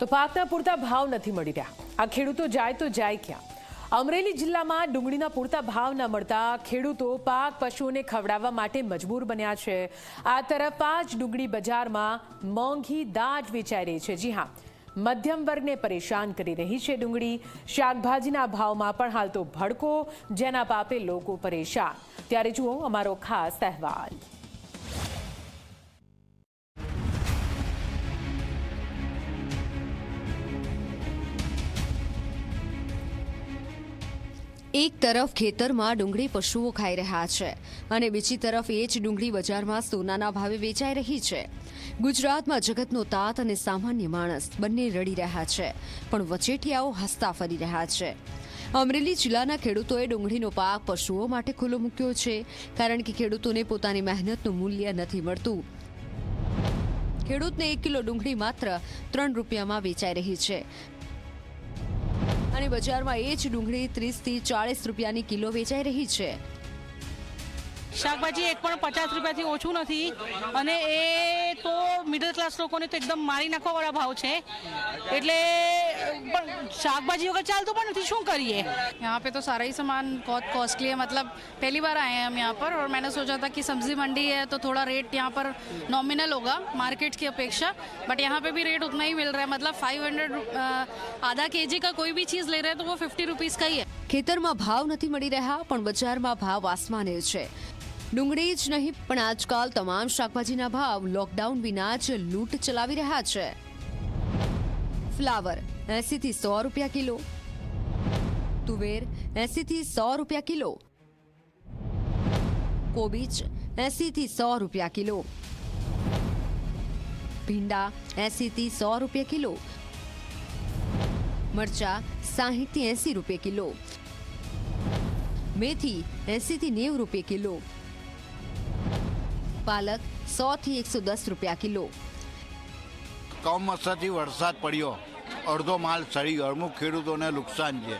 તો પાકના પૂરતા ભાવ નથી મળી રહ્યા. આ ખેડૂતો જાય તો જાય ક્યાં? અમરેલી જિલ્લામાં ડુંગળીના પૂરતા ભાવ ન મળતા ખેડૂતો પાક પશુઓને ખવડાવવા માટે મજબૂર બન્યા છે. આ તરફ જ ડુંગળી બજારમાં મોંઘી દાટ વેચાઈ રહી છે. જી હા, મધ્યમ વર્ગને પરેશાન કરી રહી છે ડુંગળી. શાકભાજીના ભાવમાં પણ હાલ તો ભડકો, જેના પાપે લોકો પરેશાન. ત્યારે જુઓ અમારો ખાસ અહેવાલ. એક તરફ ખેતરમાં ડુંગળી પશુઓ ખાઈ રહ્યા છે અને બીજી તરફ એ જ ડુંગળી બજારમાં સોનાના ભાવે વેચાઈ રહી છે. ગુજરાતમાં જગતનો તાત અને સામાન્ય માણસ બંને રડી રહ્યા છે, પણ વચેટિયાઓ હસતા ફરી રહ્યા છે. અમરેલી જિલ્લાના ખેડૂતોએ ડુંગળીનો પાક પશુઓ માટે ખુલ્લો મૂક્યો છે, કારણ કે ખેડૂતોને પોતાની મહેનતનું મૂલ્ય નથી મળતું. ખેડૂતને એક કિલો ડુંગળી માત્ર ત્રણ રૂપિયામાં વેચાઈ રહી છે બજારમાં એ જ ડુંગળી ત્રીસથી ચાળીસ રૂપિયાની કિલો વેચાઈ રહી છે. શાકભાજી એક પણ પચાસ રૂપિયાથી ઓછું નથી અને એ તો મિડલ ક્લાસ લોકોને તો એકદમ મારી નાખવાવાળા ભાવ છે એટલે પણ શાકભાજી વગર ચાલતું પણ નથી શું કરીએ यहाँ पे तो सारा ही सामान बहुत कॉस्टली है मतलब पहली बार आए हैं हम यहाँ पर और मैंने सोचा था कि सब्जी मंडी है तो थोड़ा रेट यहाँ पर नॉमिनल होगा मार्केट की अपेक्षा बट यहाँ पे भी रेट उतना ही मिल रहा है मतलब फाइव हंड्रेड आधा के जी का कोई भी चीज़ ले रहे हैं तो वो फिफ्टी रुपीज़ का ही है ખેતરમાં ભાવ નથી મળી રહ્યા પણ બજારમાં ભાવ આસમાને છે ડુંગળી જ નહીં, પણ આજકાલ તમામ શાકભાજીના ભાવ લોકડાઉન વિના જ લૂંટ ચલાવી રહ્યા છે. ફ્લાવર એસી થી સો રૂપિયા કિલો. તુવેર એસી થી સો રૂપિયા કિલો. કોબીજ એસી થી સો રૂપિયા કિલો. ભીંડા એસી થી સો રૂપિયા કિલો. મરચા સાહીઠથી એસી રૂપિયા કિલો. મેથી એસી થી નેવું રૂપિયા કિલો. પાલક સો થી એકસો દસ રૂપિયા કિલો. કમોસમથી વરસાદ પડ્યો. અડધો માલ સડી ગયો. અમુક ખેડૂતોને નુકસાન છે.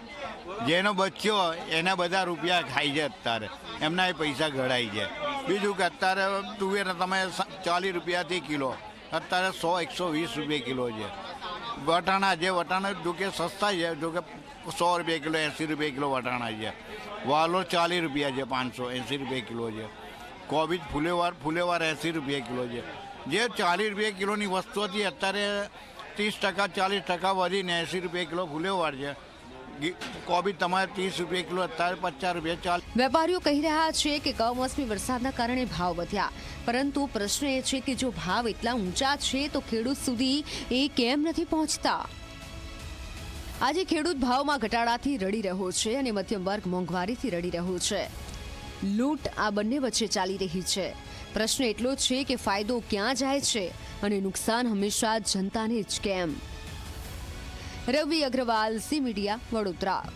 જેનો બચ્યો એના બધા રૂપિયા ખાઈ છે અત્યારે. એમના એ પૈસા ઘડાય છે બીજું કે અત્યારે તુવેર તમે ચાલીસ રૂપિયાથી કિલો. અત્યારે સો, એકસો વીસ રૂપિયા કિલો છે. વટાણા જે વટાણા જો કે સસ્તા છે, જો કે સો રૂપિયા કિલો, એંસી રૂપિયા કિલો વટાણા છે. વાલો ચાલીસ રૂપિયા છે, પાંચસો, એંસી રૂપિયા કિલો છે. કોબીજ ફૂલેવાર ફૂલેવાર એંસી રૂપિયા કિલો છે. જે ચાલીસ રૂપિયા કિલોની વસ્તુ હતી, અત્યારે ત્રીસ ટકા, ચાલીસ ટકા વધીને એંસી રૂપિયા કિલો ફૂલેવાર છે. કોબીજ તમારે ત્રીસ રૂપિયા કિલો, અત્યારે પચાસ રૂપિયા ચાલ વેપારીઓ કહી રહ્યા છે કે કમોસમી વરસાદના કારણે ભાવ વધ્યા. પરંતુ પ્રશ્ન એ છે કે જો ભાવ એટલા ઊંચા છે, તો ખેડૂત સુધી એ કેમ નથી પહોંચતા? આજે ખેડૂત ભાવમાં ઘટાડાથી રડી રહ્યો છે અને મધ્યમ વર્ગ મોંઘવારીથી રડી રહ્યો છે. લૂંટ આ બંને વચ્ચે ચાલી રહી છે. પ્રશ્ન એટલો છે કે ફાયદો ક્યાં જાય છે અને નુકસાન હંમેશા જનતાને જ કેમ? Ravi Agrawal, C media, Vadodara.